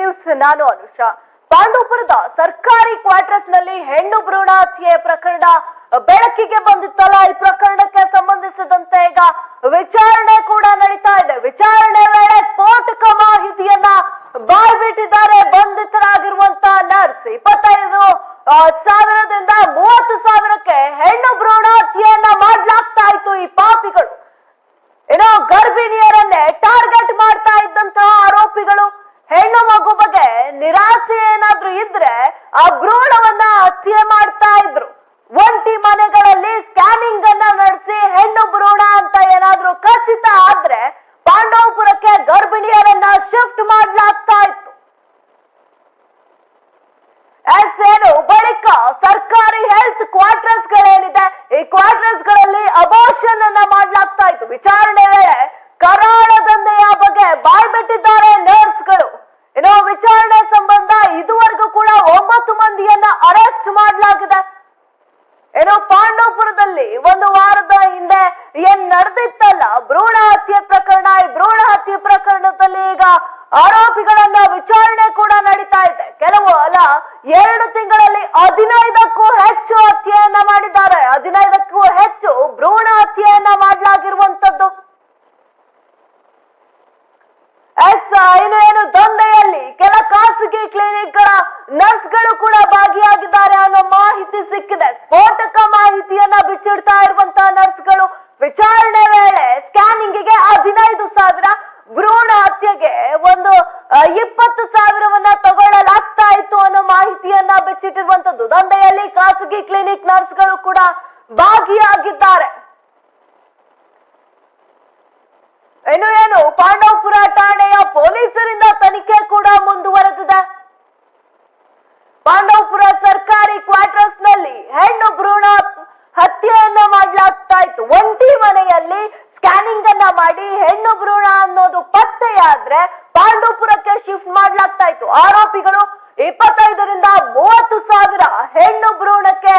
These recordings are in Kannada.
ನ್ಯೂಸ್ ನಾನು ಅನುಷಾ. ಪಾಂಡವಪುರದ ಸರ್ಕಾರಿ ಕ್ವಾರ್ಟರ್ಸ್ನಲ್ಲಿ ಹೆಣ್ಣು ಭ್ರೂಣ ಹತ್ಯೆ ಪ್ರಕರಣ ಬೆಳಕಿಗೆ ಬಂದಿತ್ತಲ್ಲ. ಈ ಪ್ರಕರಣಕ್ಕೆ ಸಂಬಂಧಿಸಿದಂತೆ ಈಗ ವಿಚಾರಣೆ ಕೂಡ ನಡೀತಾ ಇದೆ. ವಿಚಾರಣೆ ವೇಳೆ ಸ್ಫೋಟಕ ಮಾಹಿತಿಯನ್ನ ಬಾಯ್ಬಿಟ್ಟಿದ್ದಾರೆ. ಬಂಧಿತರಾಗಿರುವಂತ ನರ್ಸ್ ಇಪ್ಪತ್ತೈದು ಸಾವಿರದಿಂದ ಮೂವತ್ತು ಸಾವಿರಕ್ಕೆ ಹೆಣ್ಣು ಭ್ರೂಣ ಹತ್ಯೆಯನ್ನ ಮಾಡ್ಲಾಗ್ತಾ ಇತ್ತು ಈ ಪಾಪಿಗಳು. ಏನೋ ಗರ್ಭಿಣಿಯರನ್ನೇ ಟಾರ್ಗೆಟ್ ಮಾಡ್ತಾ ಇದ್ದಂತಹ ಆರೋಪಿಗಳು. ಹೆಣ್ಣು ಮಗು ಬಗ್ಗೆ ನಿರಾಸೆ ಏನಾದ್ರೂ ಇದ್ರೆ ಆ ಭ್ರೂಣವನ್ನ ಹತ್ಯೆ ಮಾಡ್ತಾ ಇದ್ರು. ಒಂಟಿ ಮನೆಗಳಲ್ಲಿ ಸ್ಕ್ಯಾನಿಂಗ್ ಅನ್ನ ನಡೆಸಿ ಹೆಣ್ಣು ಭ್ರೂಣ ಅಂತ ಏನಾದ್ರೂ ಖಚಿತ ಆದ್ರೆ ಪಾಂಡವಪುರಕ್ಕೆ ಗರ್ಭಿಣಿಯರನ್ನ ಶಿಫ್ಟ್ ಮಾಡ್ಲಾಗ್ತಾ ಇತ್ತು. ಎಸ್ ಏನು, ಬಳಿಕ ಸರ್ಕಾರಿ ಹೆಲ್ತ್ ಕ್ವಾರ್ಟರ್ಸ್ ಗಳೇನಿದೆ, ಈ ಕ್ವಾರ್ಟರ್ಸ್ಗಳಲ್ಲಿ ಅಬೋಷನ್ ಅನ್ನ ಮಾಡ್ಲಾಗ್ತಾ ಇತ್ತು. ವಿಚಾರಣೆ ವೇಳೆ ಕರಾಳ ದಂಧೆಯ ಬಗ್ಗೆ ಬಾಯ್ಬಿಟ್ಟಿದ್ದಾರೆ ನರ್ಸ್ಗಳು ಏನೋ ವಿಚಾರಣೆ ಸಂಬಂಧ ಇದುವರೆಗೂ ಕೂಡ ಒಂಬತ್ತು ಮಂದಿಯನ್ನ ಅರೆಸ್ಟ್ ಮಾಡಲಾಗಿದೆ. ಏನೋ ಪಾಂಡವಪುರದಲ್ಲಿ ಒಂದು ವಾರದ ಹಿಂದೆ ಏನ್ ನಡೆದಿತ್ತಲ್ಲ, ಭ್ರೂಣ ಹತ್ಯೆ ಪ್ರಕರಣ, ಈ ಭ್ರೂಣ ಹತ್ಯೆ ಪ್ರಕರಣದಲ್ಲಿ ಈಗ ಆರೋಪಿಗಳನ್ನ ವಿಚಾರಣೆ ಕೂಡ ನಡೀತಾ ಇದೆ. ಕೆಲವು ಅಲ್ಲ, ಎರಡು ತಿಂಗಳಲ್ಲಿ ಹದಿನೈದಕ್ಕೂ ಹೆಚ್ಚು ಹತ್ಯೆಯನ್ನ ಮಾಡಿದ್ದಾರೆ. ಹದಿನೈದಕ್ಕೂ ಹೆಚ್ಚು ಭ್ರೂಣ ಹತ್ಯೆಯನ್ನ ಮಾಡಲಾಗಿರುವಂತದ್ದು ಎಸ್ ಇನ್ನು ಏನು ದಂಧೆಯಲ್ಲಿ ಕೆಲ ಖಾಸಗಿ ಕ್ಲಿನಿಕ್ಗಳ ನರ್ಸ್ಗಳು ಕೂಡ ಭಾಗಿಯಾಗಿದ್ದಾರೆ ಅನ್ನೋ ಮಾಹಿತಿ ಸಿಕ್ಕಿದೆ. ಸ್ಫೋಟಕ ಮಾಹಿತಿಯನ್ನ ಬಿಚ್ಚಿಡ್ತಾ ಇರುವಂತಹ ನರ್ಸ್ಗಳು ವಿಚಾರಣೆ ವೇಳೆ ಸ್ಕ್ಯಾನಿಂಗಿಗೆ ಹದಿನೈದು ಸಾವಿರ ಭ್ರೂಣ ಹತ್ಯೆಗೆ ಒಂದು ಇಪ್ಪತ್ತು ಸಾವಿರವನ್ನ ತಗೊಳ್ಳಲಾಗ್ತಾ ಇತ್ತು ಅನ್ನೋ ಮಾಹಿತಿಯನ್ನ ಬಿಚ್ಚಿಟ್ಟಿರುವಂತದ್ದು. ದಂಧೆಯಲ್ಲಿ ಖಾಸಗಿ ಕ್ಲಿನಿಕ್ ನರ್ಸ್ಗಳು ಕೂಡ ಭಾಗಿಯಾಗಿದ್ದಾರೆ. ಇನ್ನು ಏನು, ಪಾಂಡವಪುರ ಠಾಣೆಯ ಪೊಲೀಸರಿಂದ ತನಿಖೆ ಕೂಡ ಮುಂದುವರೆದಿದೆ. ಪಾಂಡವಪುರ ಸರ್ಕಾರಿ ಕ್ವಾರ್ಟರ್ಸ್ನಲ್ಲಿ ಹೆಣ್ಣು ಭ್ರೂಣ ಹತ್ಯೆಯನ್ನ ಮಾಡಲಾಗ್ತಾ ಇತ್ತು. ಒಂಟಿ ಮನೆಯಲ್ಲಿ ಸ್ಕ್ಯಾನಿಂಗ್ ಅನ್ನ ಮಾಡಿ ಹೆಣ್ಣು ಭ್ರೂಣ ಅನ್ನೋದು ಪತ್ತೆಯಾದ್ರೆ ಪಾಂಡವಪುರಕ್ಕೆ ಶಿಫ್ಟ್ ಮಾಡ್ಲಾಗ್ತಾ ಇತ್ತು. ಆರೋಪಿಗಳು ಇಪ್ಪತ್ತೈದರಿಂದ ಮೂವತ್ತು ಸಾವಿರ ಹೆಣ್ಣು ಭ್ರೂಣಕ್ಕೆ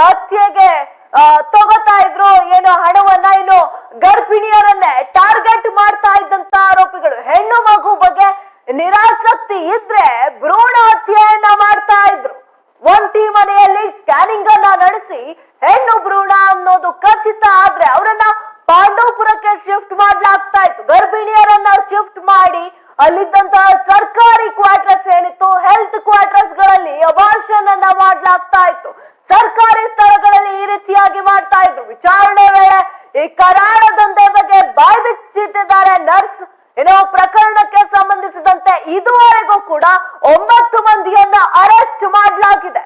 ಹತ್ಯೆಗೆ ಆ, ತಗೋತಾ ಇದ್ರು ಏನು ಹಣವನ್ನ ಇನ್ನು ಗರ್ಭಿಣಿಯರನ್ನೇ ಟಾರ್ಗೆಟ್ ಮಾಡ್ತಾ ಇದ್ದಂತ ಆರೋಪಿಗಳು ಹೆಣ್ಣು ಮಗು ಬಗ್ಗೆ ನಿರಾಸಕ್ತಿ ಇದ್ರೆ ಭ್ರೂಣ ಹತ್ಯೆಯನ್ನ ಮಾಡ್ತಾ ಇದ್ರು ಒಂಟಿ ಮನೆಯಲ್ಲಿ ಸ್ಕ್ಯಾನಿಂಗ್ ಅನ್ನ ನಡೆಸಿ ಹೆಣ್ಣು ಭ್ರೂಣ ಅನ್ನೋದು ಖಚಿತ ಆದ್ರೆ ಅವರನ್ನ ಪಾಂಡವಪುರಕ್ಕೆ ಶಿಫ್ಟ್ ಮಾಡ್ಲಾಗ್ತಾ ಇತ್ತು ಗರ್ಭಿಣಿಯರನ್ನ ಶಿಫ್ಟ್ ಮಾಡಿ ಅಲ್ಲಿದ್ದಂತಹ ಸರ್ಕಾರಿ ಕ್ವಾರ್ಟರ್ಸ್ ಏನಿತ್ತು ಹೆಲ್ತ್ ಕ್ವಾರ್ಟರ್ಸ್ಗಳಲ್ಲಿ ಅಬಾರ್ಷನ್ ಅನ್ನ ಮಾಡ್ಲಾಗ್ತಾ ಇತ್ತು ಸರ್ಕಾರಿ ಸ್ಥಳಗಳಲ್ಲಿ ಈ ರೀತಿಯಾಗಿ ಮಾಡ್ತಾ ಇದ್ರು ವಿಚಾರಣೆ ವೇಳೆ ಈ ಕರಾಳ ದಂಧೆ ಬಗ್ಗೆ ಬಾಯ್ ಬಿಚ್ಚಿಟ್ಟಿದ್ದಾರೆ ನರ್ಸ್ ಏನೋ ಪ್ರಕರಣಕ್ಕೆ ಸಂಬಂಧಿಸಿದಂತೆ ಇದುವರೆಗೂ ಕೂಡ ಒಂಬತ್ತು ಮಂದಿಯನ್ನ ಅರೆಸ್ಟ್ ಮಾಡಲಾಗಿದೆ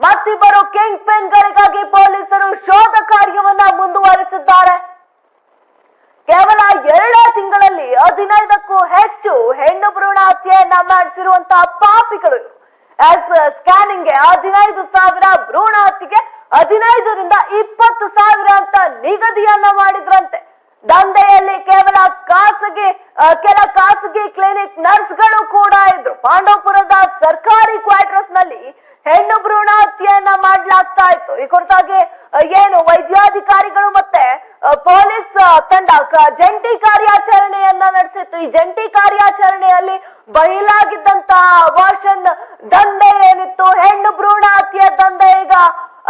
ಮತ್ತಿಬ್ಬರು ಕಿಂಗ್ ಗಳಿಗಾಗಿ ಪೊಲೀಸರು ಶೋಧ ಕಾರ್ಯವನ್ನ ಮುಂದುವರಿಸಿದ್ದಾರೆ ಕೇವಲ ಎರಡೇ ತಿಂಗಳಲ್ಲಿ ಹದಿನೈದಕ್ಕೂ ಹೆಚ್ಚು ಹೆಣ್ಣು ಭ್ರೂಣ ಹತ್ಯೆಯನ್ನ ಮಾಡಿಸಿರುವಂತಹ ಪಾಪಿಗಳು ಸ್ಕ್ಯಾನಿಂಗ್ಗೆ ಹದಿನೈದು ಸಾವಿರ ಭ್ರೂಣ ಹತ್ತಿಗೆ ಹದಿನೈದರಿಂದ ಇಪ್ಪತ್ತು ಸಾವಿರ ಅಂತ ನಿಗದಿಯನ್ನ ಮಾಡಿದ್ರಂತೆ. ದಂಧೆಯಲ್ಲಿ ಕೇವಲ ಖಾಸಗಿ ಕೆಲ ಖಾಸಗಿ ಕ್ಲಿನಿಕ್ ನರ್ಸ್ಗಳು ಕೂಡ ಇದ್ರು. ಪಾಂಡವಪುರದ ಸರ್ಕಾರಿ ಕ್ವಾರ್ಟರ್ಸ್ನಲ್ಲಿ ಹೆಣ್ಣು ಭ್ರೂಣ ಹತ್ಯೆಯನ್ನ ಮಾಡ್ಲಾಗ್ತಾ ಇತ್ತು. ಈ ಕುರಿತಾಗಿ ಏನು ವೈದ್ಯಾಧಿಕಾರಿಗಳು ಮತ್ತೆ ಪೊಲೀಸ್ ತಂಡ ಜಂಟಿ ಕಾರ್ಯಾಚರಣೆಯನ್ನ ನಡೆಸಿತ್ತು. ಈ ಜಂಟಿ ಕಾರ್ಯಾಚರಣೆಯಲ್ಲಿ ಬಯಲಾಗಿದ್ದಂತಹ ಅಬಾರ್ಷನ್ ದಂಧೆ ಏನಿತ್ತು? ಹೆಣ್ಣು ಭ್ರೂಣ ಹತ್ಯೆ ದಂಧೆ ಈಗ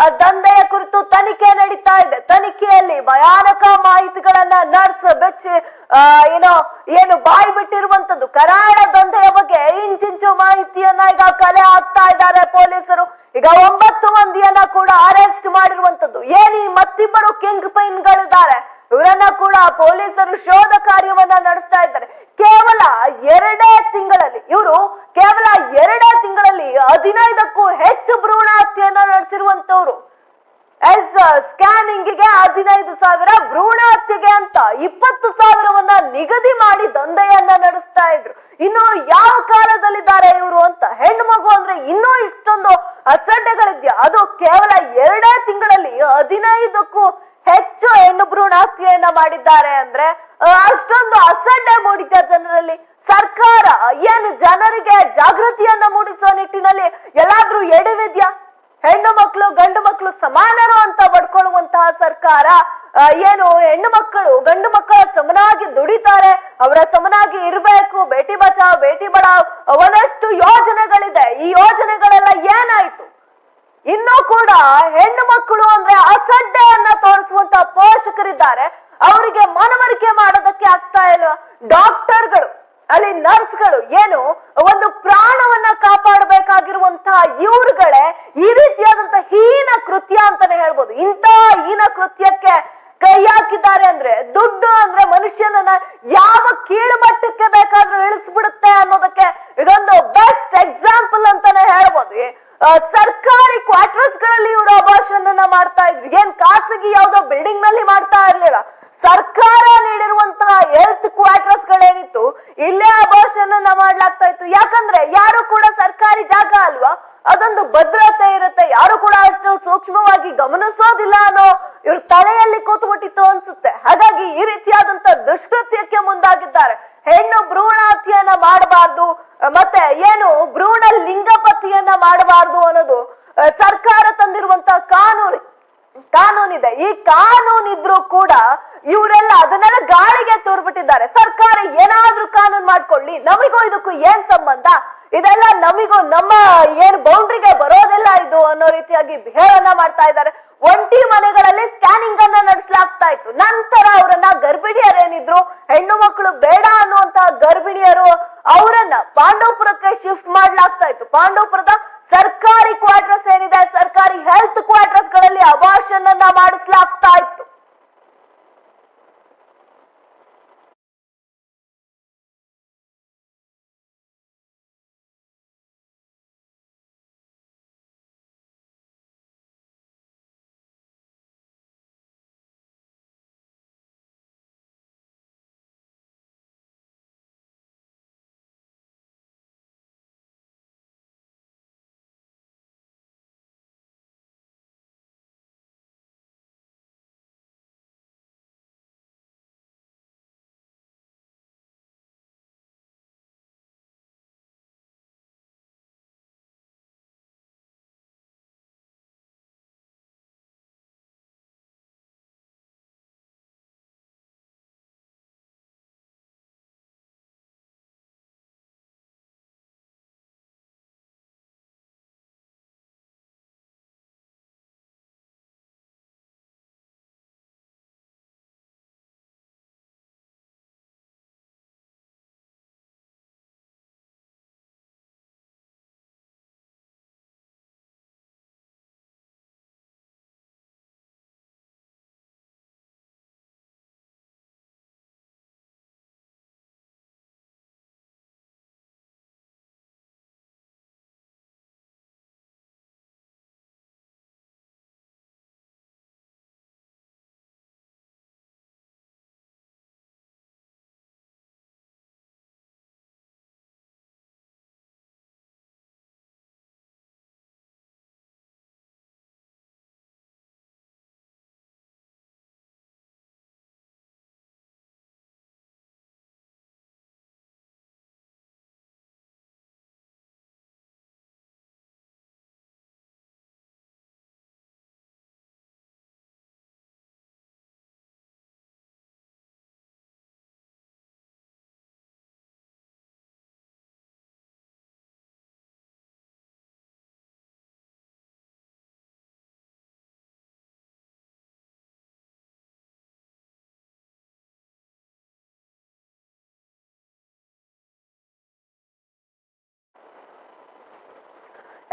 ಆ, ದಂಧೆಯ ಕುರಿತು ತನಿಖೆ ನಡೀತಾ ಇದೆ. ತನಿಖೆಯಲ್ಲಿ ಭಯಾನಕ ಮಾಹಿತಿಗಳನ್ನ ನರ್ಸ್ ಬೆಚ್ಚಿ ಏನೋ ಏನು ಬಾಯಿ ಬಿಟ್ಟಿರುವಂತದ್ದು. ಕರಾಳ ದಂಧೆಯ ಬಗ್ಗೆ ಇಂಚಿಂಚು ಮಾಹಿತಿಯನ್ನ ಈಗ ಕಲೆ ಹಾಕ್ತಾ ಇದ್ದಾರೆ ಪೊಲೀಸರು. ಈಗ ಒಂಬತ್ತು ಮಂದಿಯನ್ನ ಕೂಡ ಅರೆಸ್ಟ್ ಮಾಡಿರುವಂತದ್ದು. ಏನಿ ಮತ್ತಿಬ್ಬರು ಕಿಂಗ್ ಗಳಿದ್ದಾರೆ ಇವರನ್ನ ಕೂಡ ಪೊಲೀಸರು ಶೋಧ ಕಾರ್ಯವನ್ನ ನಡೆಸ್ತಾ ಇದ್ದಾರೆ. ಕೇವಲ ಎರಡೇ ತಿಂಗಳಲ್ಲಿ ಇವರು ಕೇವಲ ಎರಡೇ ತಿಂಗಳಲ್ಲಿ ಹದಿನೈದಕ್ಕೂ ಹೆಚ್ಚು ಭ್ರೂಣ ಹತ್ಯೆಯನ್ನ ನಡೆಸಿರುವಂತವ್ರು. ಎಸ್, ಸ್ಕ್ಯಾನಿಂಗಿಗೆ ಹದಿನೈದು ಸಾವಿರ ಭ್ರೂಣ ಹತ್ಯೆಗೆ ಅಂತ ಇಪ್ಪತ್ತು ಸಾವಿರವನ್ನ ನಿಗದಿ ಮಾಡಿ ದಂಧೆಯನ್ನ ನಡೆಸ್ತಾ ಇದ್ರು. ಇನ್ನು ಯಾವ ಕಾಲದಲ್ಲಿದ್ದಾರೆ ಇವರು ಅಂತ? ಹೆಣ್ಣು ಮಗು ಅಂದ್ರೆ ಇನ್ನೂ ಇಷ್ಟೊಂದು ಅಸಡ್ಡೆಗಳಿದ್ಯಾ? ಅದು ಕೇವಲ ಎರಡೇ ತಿಂಗಳಲ್ಲಿ ಹದಿನೈದಕ್ಕೂ ಹೆಚ್ಚು ಹೆಣ್ಣು ಭ್ರೂಣ ಹತ್ಯೆಯನ್ನ ಮಾಡಿದ್ದಾರೆ ಅಂದ್ರೆ ಅಷ್ಟೊಂದು ಅಸಡ್ಡೆ ಮೂಡಿದ್ಯಾ ಜನರಲ್ಲಿ? ಸರ್ಕಾರ, ಏನು ಜನರಿಗೆ ಜಾಗೃತಿಯನ್ನ ಮೂಡಿಸುವ ನಿಟ್ಟಿನಲ್ಲಿ ಎಲ್ಲಾದ್ರೂ ಎಡವಿದ್ಯಾ? ಹೆಣ್ಣು ಮಕ್ಕಳು, ಗಂಡು ಮಕ್ಕಳು ಸಮಾನರು ಅಂತ ಪಡ್ಕೊಳ್ಳುವಂತಹ ಸರ್ಕಾರ ಏನು ಹೆಣ್ಣು ಮಕ್ಕಳು, ಗಂಡು ಮಕ್ಕಳ ಸಮನಾಗಿ ದುಡಿತಾರೆ, ಅವರ ಸಮನಾಗಿ ಇರಬೇಕು, ಬೇಟಿ ಬಚಾವ್ ಬೇಟಿ ಬಡಾವ್ ಅವನಷ್ಟು ಯೋಜನೆಗಳಿದೆ. ಈ ಯೋಜನೆಗಳೆಲ್ಲ ಏನಾಯ್ತು? ಇನ್ನೂ ಕೂಡ ಹೆಣ್ಣು ಮಕ್ಕಳು ಅಂದ್ರೆ ಅಸಡ್ಡೆಯನ್ನ ತೋರಿಸುವಂತ ಪೋಷಕರಿದ್ದಾರೆ. ಅವರಿಗೆ ಮನವರಿಕೆ ಮಾಡೋದಕ್ಕೆ ಆಗ್ತಾ ಇಲ್ಲ. ಡಾಕ್ಟರ್ಗಳು ಅಲ್ಲಿ ನರ್ಸ್ಗಳು ಏನು ಒಂದು ಪ್ರಾಣವನ್ನ ಕಾಪಾಡಬೇಕಾಗಿರುವಂತಹ ಇವ್ರುಗಳೇ ಈ ರೀತಿಯಾದಂತಹ ಹೀನ ಕೃತ್ಯ ಅಂತಾನೆ ಹೇಳ್ಬೋದು. ಇಂತಹ ಹೀನ ಕೃತ್ಯಕ್ಕೆ ಕೈ ಹಾಕಿದ್ದಾರೆ ಅಂದ್ರೆ, ದುಡ್ಡು ಅಂದ್ರೆ ಮನುಷ್ಯನನ್ನ ಯಾವ ಕೀಳುಮಟ್ಟಕ್ಕೆ ಬೇಕಾದ್ರೂ ಇಳಿಸ್ಬಿಡುತ್ತೆ ಅನ್ನೋದಕ್ಕೆ ಇದೊಂದು ಬೆಸ್ಟ್ ಎಕ್ಸಾಂಪಲ್ ಅಂತಾನೆ ಹೇಳ್ಬೋದು. ಸರ್ಕಾರಿ ಕ್ವಾರ್ಟರ್ಸ್ಗಳಲ್ಲಿ ಇವರು ಅಭಾಷಣ ಮಾಡ್ತಾ ಇದ್ರು. ಏನ್ ಖಾಸಗಿ ಯಾವ್ದೋ ಬಿಲ್ಡಿಂಗ್ನಲ್ಲಿ ಮಾಡ್ತಾ ಇರ್ಲಿಲ್ಲ. ಸರ್ಕಾರ ನೀಡಿರುವಂತಹ ಹೆಲ್ತ್ ಕ್ವಾರ್ಟರ್ಸ್ ಗಳೇನಿತ್ತು, ಇಲ್ಲೇ ಅಭಾಷಣ ಮಾಡ್ಲಾಗ್ತಾ ಇತ್ತು. ಯಾಕಂದ್ರೆ ಯಾರು ಕೂಡ ಸರ್ಕಾರಿ ಜಾಗ ಅಲ್ವಾ? ಅದೊಂದು ಭದ್ರತೆ ಇರುತ್ತೆ. ಯಾರು ಕೂಡ ಅಷ್ಟು ಸೂಕ್ಷ್ಮವಾಗಿ ಗಮನಿಸೋದಿಲ್ಲ ಅನ್ನೋ ಇವ್ರ ತಲೆಯಲ್ಲಿ ಕೂತ್ಬಿಟ್ಟಿತ್ತು ಅನ್ಸುತ್ತೆ. ಹಾಗಾಗಿ ಈ ರೀತಿಯಾದಂತ ದುಷ್ಕೃತ್ಯಕ್ಕೆ ಮುಂದಾಗಿದ್ದಾರೆ. ಹೆಣ್ಣು ಭ್ರೂಣ ಹತ್ಯೆಯನ್ನ ಮಾಡಬಾರ್ದು, ಮತ್ತೆ ಏನು ಭ್ರೂಣ ಲಿಂಗಪತಿಯನ್ನ ಮಾಡಬಾರ್ದು ಅನ್ನೋದು ಸರ್ಕಾರ ತಂದಿರುವಂತ ಕಾನೂನು. ಕಾನೂನಿದೆ. ಈ ಕಾನೂನಿದ್ರು ಕೂಡ ಇವರೆಲ್ಲ ಅದನ್ನೆಲ್ಲ ಗಾಳಿಗೆ ತೋರ್ಬಿಟ್ಟಿದ್ದಾರೆ. ಸರ್ಕಾರ ಏನಾದ್ರೂ ಕಾನೂನು ಮಾಡ್ಕೊಳ್ಳಿ. ನಮಗೂ ಇದಕ್ಕೂ ಏನ್ ಸಂಬಂಧ? ಇದೆಲ್ಲ ನಮಿಗೂ ನಮ್ಮ ಏನ್ ಬೌಂಡ್ರಿಗೆ ಬರೋದಿಲ್ಲ ಇದು ಅನ್ನೋ ರೀತಿಯಾಗಿ ಬಿಹೇವನ್ನ ಮಾಡ್ತಾ ಇದ್ದಾರೆ. ಒಂಟಿ ಮನೆಗಳಲ್ಲಿ ಸ್ಕ್ಯಾನಿಂಗ್ ಅನ್ನ ನಡೆಸಲಾಗ್ತಾ ಇತ್ತು. ನಂತರ ಅವರನ್ನ ಗರ್ಭಿಣಿಯರೇನಿದ್ರು? ಹೆಣ್ಣು ಮಕ್ಕಳು ಬೇಡ ಅನ್ನುವಂತಹ ಗರ್ಭಿಣಿಯರು ಅವರನ್ನ ಪಾಂಡವಪುರಕ್ಕೆ ಶಿಫ್ಟ್ ಮಾಡ್ಲಾಗ್ತಾ ಇತ್ತು. ಪಾಂಡವಪುರದ ಸರ್ಕಾರಿ ಕ್ವಾರ್ಟರ್ಸ್ ಏನಿದೆ ಸರ್ಕಾರಿ ಹೆಲ್ತ್ ಕ್ವಾರ್ಟರ್ಸ್ಗಳಲ್ಲಿ ಅಭಾಷಣ ಮಾಡಿಸ್ಲಾಗ್ತಾ ಇತ್ತು.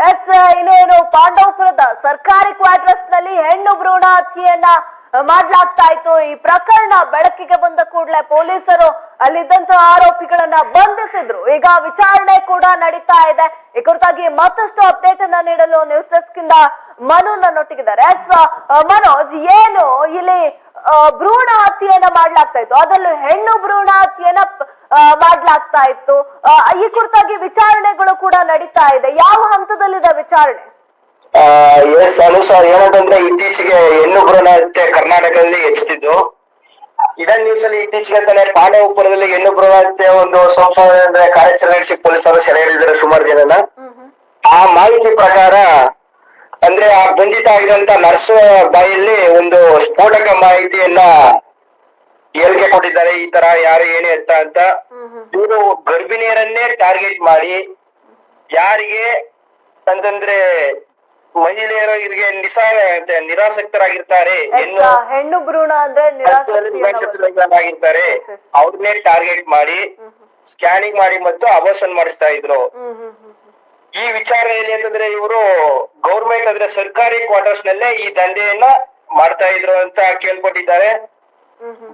ಎಸ್, ಇನ್ನೇನು, ಪಾಂಡವಪುರದ ಸರ್ಕಾರಿ ಕ್ವಾರ್ಟರ್ಸ್ನಲ್ಲಿ ಹೆಣ್ಣು ಭ್ರೂಣ ಹತ್ಯೆಯನ್ನ ಮಾಡ್ಲಾಗ್ತಾ ಇತ್ತು. ಈ ಪ್ರಕರಣ ಬೆಳಕಿಗೆ ಬಂದ ಕೂಡಲೇ ಪೊಲೀಸರು ಅಲ್ಲಿದ್ದಂತಹ ಆರೋಪಿಗಳನ್ನ ಬಂಧಿಸಿದ್ರು. ಈಗ ವಿಚಾರಣೆ ಕೂಡ ನಡೀತಾ ಇದೆ. ಈ ಕುರಿತಾಗಿ ಮತ್ತಷ್ಟು ಅಪ್ಡೇಟ್ ಅನ್ನ ನೀಡಲು ನ್ಯೂಸ್ ಡೆಸ್ಕ್ ಇಂದ ಮನು ನನ್ನೊಟ್ಟಿಗಿದ್ದಾರೆ. ಎಸ್, ಮನೋಜ್, ಏನು ಇಲ್ಲಿ ಭ್ರೂಣ ಹತ್ಯೆಯನ್ನ ಮಾಡ್ಲಾಗ್ತಾ ಇತ್ತು. ಅದರಲ್ಲೂ ಹೆಣ್ಣು ಭ್ರೂಣ ಹತ್ಯೆಯನ್ನ ಮಾಡ್ಲಾಗ್ತಾ ಇತ್ತು. ಈ ಕುರಿತಾಗಿ ವಿಚಾರಣೆಗಳು ಕೂಡ ನಡೀತಾ ಇದೆ. ಯಾವ ಹಂತದಲ್ಲಿದೆ ವಿಚಾರಣೆ? ಎಸ್ ಅನುಸ ಏನಂತಂದ್ರೆ ಇತ್ತೀಚೆಗೆ ಹೆಣ್ಣು ಭ್ರೂಣ ಹತ್ಯೆ ಕರ್ನಾಟಕದಲ್ಲಿ ಹೆಚ್ಚಿದ್ದು. ಇದನ್ ನ್ಯೂಸ್ ಅಲ್ಲಿ ಇತ್ತೀಚೆಗೆ ತಾನೇ ಪಾಂಡವಪುರದಲ್ಲಿ ಹೆಣ್ಣು ಭ್ರೂಣ ಹತ್ಯೆ ಒಂದು ಸಂಶೋಧನೆ ಕಾರ್ಯಾಚರಣೆ ಪೊಲೀಸರು ಸೆರೆ ಹಿಡಿದ್ರು ಸುಮಾರು ಜನನ. ಆ ಮಾಹಿತಿ ಪ್ರಕಾರ ಅಂದ್ರೆ ಆ ಬಂಧಿತ ಆಗಿದಂತ ನರ್ಸ್ ಬಾಯಲ್ಲಿ ಒಂದು ಸ್ಫೋಟಕ ಮಾಹಿತಿಯನ್ನ ಹೇಳಿಕೆ ಕೊಟ್ಟಿದ್ದಾರೆ ಈ ತರ ಯಾರು ಏನು ಅಂತ ಅಂತ ಇವರು ಗರ್ಭಿಣಿಯರನ್ನೇ ಟಾರ್ಗೆಟ್ ಮಾಡಿ ಯಾರಿಗೆ ಅಂತಂದ್ರೆ ಮಹಿಳೆಯರು ಇವರಿಗೆ ನಿಸ ನಿರಾಸಕ್ತರಾಗಿರ್ತಾರೆ ಹೆಣ್ಣು ಭ್ರೂಣ ಅಂದ್ರೆ ನಿರಾಸಕ್ತರಾಗಿರ್ತಾರೆ. ಅವ್ರನ್ನೇ ಟಾರ್ಗೆಟ್ ಮಾಡಿ ಸ್ಕ್ಯಾನಿಂಗ್ ಮಾಡಿ ಮತ್ತು ಅಬೋಷನ್ ಮಾಡಿಸ್ತಾ ಇದ್ರು. ಈ ವಿಚಾರ ಏನಿ ಅಂತಂದ್ರೆ ಇವರು ಗೌರ್ಮೆಂಟ್ ಅಂದ್ರೆ ಸರ್ಕಾರಿ ಕ್ವಾರ್ಟರ್ಸ್ ನಲ್ಲೇ ಈ ದಂಧೆಯನ್ನ ಮಾಡ್ತಾ ಇದ್ರು ಅಂತ ಕೇಳ್ಪಟ್ಟಿದ್ದಾರೆ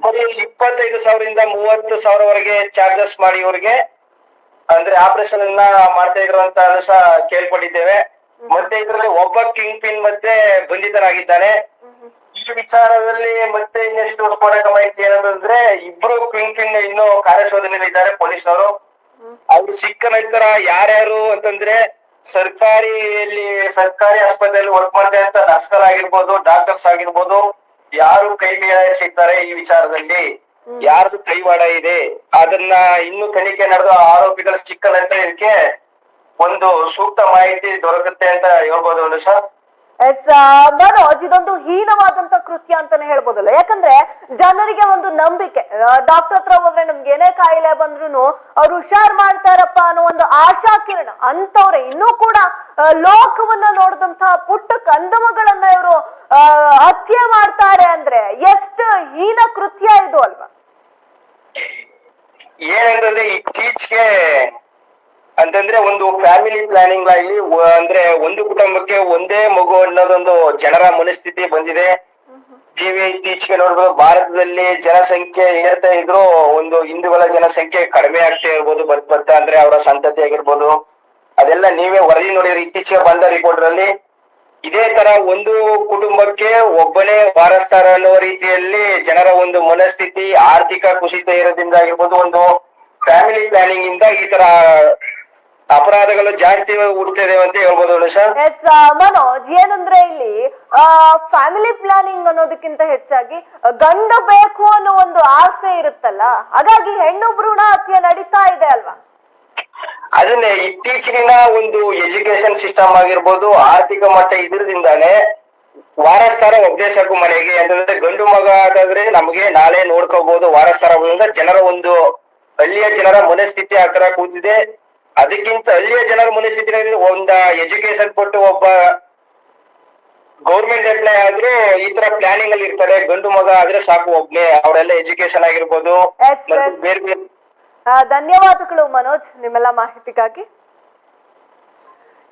ಬರೀ ಇಪ್ಪತ್ತೈದು ಸಾವಿರದಿಂದ ಮೂವತ್ತು ಸಾವಿರವರೆಗೆ ಚಾರ್ಜಸ್ ಮಾಡಿ ಇವ್ರಿಗೆ. ಅಂದ್ರೆ ಆಪರೇಷನ್ ಅನ್ನ ಮಾಡ್ತಾ ಇದ್ರು ಅಂತ ಸಹ ಕೇಳ್ಕೊಂಡಿದ್ದೇವೆ. ಮತ್ತೆ ಇದರಲ್ಲಿ ಒಬ್ಬ ಕಿಂಗ್ ಪಿನ್ ಮತ್ತೆ ಬಂಧಿತನಾಗಿದ್ದಾನೆ. ಈ ವಿಚಾರದಲ್ಲಿ ಮತ್ತೆ ಇನ್ನೆಷ್ಟು ಸ್ಫೋಟಕ ಮಾಹಿತಿ ಏನಂತಂದ್ರೆ ಇಬ್ರು ಕಿಂಗ್ ಪಿನ್ ಇನ್ನು ಕಾರ್ಯಶೋಧನೆಯಲ್ಲಿದ್ದಾರೆ ಪೊಲೀಸರು ಅವ್ರು ಸಿಕ್ಕ ನಂತರ ಯಾರ್ಯಾರು ಅಂತಂದ್ರೆ ಸರ್ಕಾರಿಯಲ್ಲಿ ಸರ್ಕಾರಿ ಆಸ್ಪತ್ರೆಯಲ್ಲಿ ವರ್ಕ್ ಮಾಡ್ತಾ ನರ್ಸ್ಗಳು ಆಗಿರ್ಬೋದು ಡಾಕ್ಟರ್ಸ್ ಆಗಿರ್ಬೋದು ಯಾರು ಕೈ ಸಿಗ್ತಾರೆ ಈ ವಿಚಾರದಲ್ಲಿ? ಯಾರ್ದು ಕೈವಾಡ ಇದೆ? ಅದನ್ನ ಇನ್ನು ತನಿಖೆ ನಡೆದು ಆರೋಪಿಗಳು ಸಿಕ್ಕ ನಂತರ ಇದಕ್ಕೆ ಒಂದು ಸೂಕ್ತ ಮಾಹಿತಿ ದೊರಕುತ್ತೆ ಅಂತ ಹೇಳ್ಬೋದು ಒಂದು ಸರ್. ಎಸ್ ಮನೋಜ್ ಇದೊಂದು ಹೀನವಾದಂತ ಕೃತ್ಯ ಅಂತಾನೆ ಹೇಳ್ಬೋದಲ್ಲ. ಯಾಕಂದ್ರೆ ಜನರಿಗೆ ಒಂದು ನಂಬಿಕೆ. ಡಾಕ್ಟರ್ ಹತ್ರ ಹೋದ್ರೆ ನಮ್ಗೆ ಏನೇ ಕಾಯಿಲೆ ಬಂದ್ರು ಅವ್ರು ಹುಷಾರ್ ಮಾಡ್ತಾರಪ್ಪ ಅನ್ನೋ ಒಂದು ಆಶಾ ಕಿರಣ ಅಂತವ್ರೆ ಇನ್ನೂ ಕೂಡ ಲೋಕವನ್ನ ನೋಡಿದಂತಹ ಪುಟ್ಟ ಕಂದಮಗಳನ್ನ ಇವರು ಹತ್ಯೆ ಮಾಡ್ತಾರೆ ಅಂದ್ರೆ ಎಷ್ಟು ಹೀನ ಕೃತ್ಯ ಇದು ಅಲ್ವಾ? ಏನಂತಂದ್ರೆ ಇತ್ತೀಚೆಗೆ ಅಂತಂದ್ರೆ ಒಂದು ಫ್ಯಾಮಿಲಿ ಪ್ಲಾನಿಂಗ್ ಆಗಲಿ ಅಂದ್ರೆ ಒಂದು ಕುಟುಂಬಕ್ಕೆ ಒಂದೇ ಮಗು ಅನ್ನೋದೊಂದು ಜನರ ಮನಸ್ಥಿತಿ ಬಂದಿದೆ. ನೀವೇ ಇತ್ತೀಚೆಗೆ ನೋಡ್ಬೋದು ಭಾರತದಲ್ಲಿ ಜನಸಂಖ್ಯೆ ಏರ್ತಾ ಇದ್ರು ಒಂದು ಹಿಂದೂಗಳ ಜನಸಂಖ್ಯೆ ಕಡಿಮೆ ಆಗ್ತಾ ಇರ್ಬೋದು ಬರ್ತ ಬರ್ತಾ ಅಂದ್ರೆ ಅವರ ಸಂತತಿ ಆಗಿರ್ಬೋದು. ಅದೆಲ್ಲ ನೀವೇ ವರದಿ ನೋಡಿದ್ರೆ ಇತ್ತೀಚೆಗೆ ಬಂದ ರಿಪೋರ್ಟ್ ಅಲ್ಲಿ ಇದೇ ತರ ಒಂದು ಕುಟುಂಬಕ್ಕೆ ಒಬ್ಬನೇ ವಾರಸ್ತಾರ ಅನ್ನೋ ರೀತಿಯಲ್ಲಿ ಜನರ ಒಂದು ಮನಸ್ಥಿತಿ ಆರ್ಥಿಕ ಕುಸಿತ ಇರೋದ್ರಿಂದ ಆಗಿರ್ಬೋದು ಒಂದು ಫ್ಯಾಮಿಲಿ ಪ್ಲಾನಿಂಗ್ ಇಂದ ಈ ತರ ಅಪರಾಧಗಳು ಜಾಸ್ತಿ ಹುಡ್ತಿದೆ ಅಂತ ಹೇಳ್ಬೋದು ಎಸ್ ಮನೋಜ್ ಏನಂದ್ರೆ ಇಲ್ಲಿ ಫ್ಯಾಮಿಲಿ ಪ್ಲಾನಿಂಗ್ ಅನ್ನೋದಕ್ಕಿಂತ ಹೆಚ್ಚಾಗಿ ಗಂಡ ಬೇಕು ಅನ್ನೋ ಒಂದು ಆಸೆ ಇರುತ್ತಲ್ಲ ಹಾಗಾಗಿ ಹೆಣ್ಣು ಭ್ರೂಣ ಹತ್ಯೆ ನಡೀತಾ ಇದೆ ಅಲ್ವಾ? ಅದನ್ನೇ ಇತ್ತೀಚಿನ ಒಂದು ಎಜುಕೇಶನ್ ಸಿಸ್ಟಮ್ ಆಗಿರ್ಬೋದು ಆರ್ಥಿಕ ಮಟ್ಟ ಇದ್ರದಿಂದಾನೆ ವಾರಸ್ತಾರ ಸಾಕು ಮನೆಗೆ ಅಂತಂದ್ರೆ ಗಂಡು ಮಗ ಆದಾದ್ರೆ ನಮಗೆ ನಾಳೆ ನೋಡ್ಕೋಬಹುದು ವಾರಸ್ತಾರ ಜನರ ಒಂದು ಹಳ್ಳಿಯ ಜನರ ಮನಸ್ಥಿತಿ ಆ ತರ ಕೂತಿದೆ. ಅದಕ್ಕಿಂತ ಹಳ್ಳಿಯ ಜನರ ಮನಸ್ಥಿತಿನಲ್ಲಿ ಒಂದ ಎಜುಕೇಶನ್ ಕೊಟ್ಟು ಒಬ್ಬ ಗೌರ್ಮೆಂಟ್ ಎಂಪ್ಲಾಯ್ ಆದ್ರೂ ಈ ತರ ಪ್ಲಾನಿಂಗ್ ಅಲ್ಲಿ ಇರ್ತಾರೆ. ಗಂಡು ಮಗ ಆದ್ರೆ ಸಾಕು ಒಬ್ನೇ. ಅವರೆಲ್ಲ ಎಜುಕೇಶನ್ ಆಗಿರ್ಬೋದು. ಬೇರೆ ಬೇರೆ. ಧನ್ಯವಾದಗಳು ಮನೋಜ್ ನಿಮ್ಮೆಲ್ಲ ಮಾಹಿತಿಗಾಗಿ.